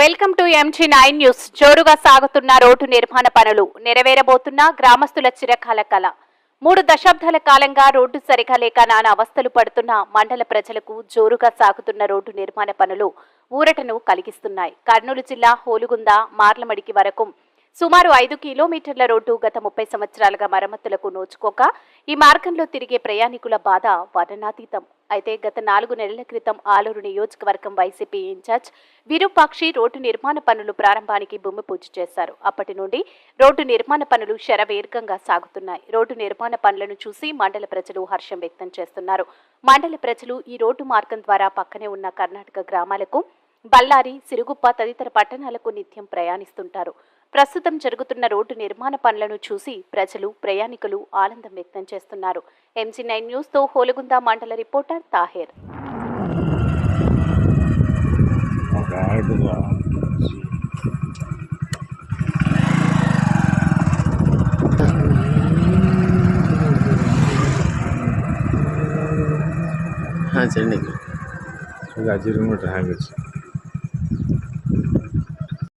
Welcome to MG nine news. జోరుగా సాగుతున్న road నిర్మాణ పనులు నెరవేరబోతున్న గ్రామస్తుల చిరకాల కల. మూడు దశాబ్దాల కాలంగా రోడ్డు సరిగా లేక నానా అవస్థలు పడుతున్న మండల ప్రజలకు జోరుగా సాగుతున్న రోడ్డు నిర్మాణ పనులు ఊరటను కలిగిస్తున్నాయి. కర్నూలు జిల్లా హోలుగుంద మార్లమడికి వరకు సుమారు ఐదు కిలోమీటర్ల రోడ్డు గత ముప్పై సంవత్సరాలుగా మరమ్మతులకు నోచుకోక ఈ మార్గంలో తిరిగే ప్రయాణికుల బాధ వర్ణనాతీతం అయితే గత నాలుగు నెలల క్రితం ఆలూరు నియోజకవర్గం వైసీపీ ఇన్ఛార్జ్ విరూపాక్షి రోడ్డు నిర్మాణ పనులు ప్రారంభానికి భూమి పూజ చేశారు. అప్పటి నుండి రోడ్డు నిర్మాణ పనులు శరవేర్గంగా సాగుతున్నాయి. రోడ్డు నిర్మాణ పనులను చూసి మండల ప్రజలు హర్షం వ్యక్తం చేస్తున్నారు. మండల ప్రజలు ఈ రోడ్డు మార్గం ద్వారా పక్కనే ఉన్న కర్ణాటక గ్రామాలకు బళ్ళారి సిరుగుప్ప తదితర పట్టణాలకు నిత్యం ప్రయాణిస్తుంటారు. ప్రస్తుతం జరుగుతున్న రోడ్డు నిర్మాణ పనులను చూసి ప్రజలు ప్రయాణికులు ఆనందం వ్యక్తం చేస్తున్నారు. ఎంజీ నైన్ న్యూస్తో హోలగుంద మండల రిపోర్టర్ తాహేర్. ఒక ఆటగా ಹಾಂ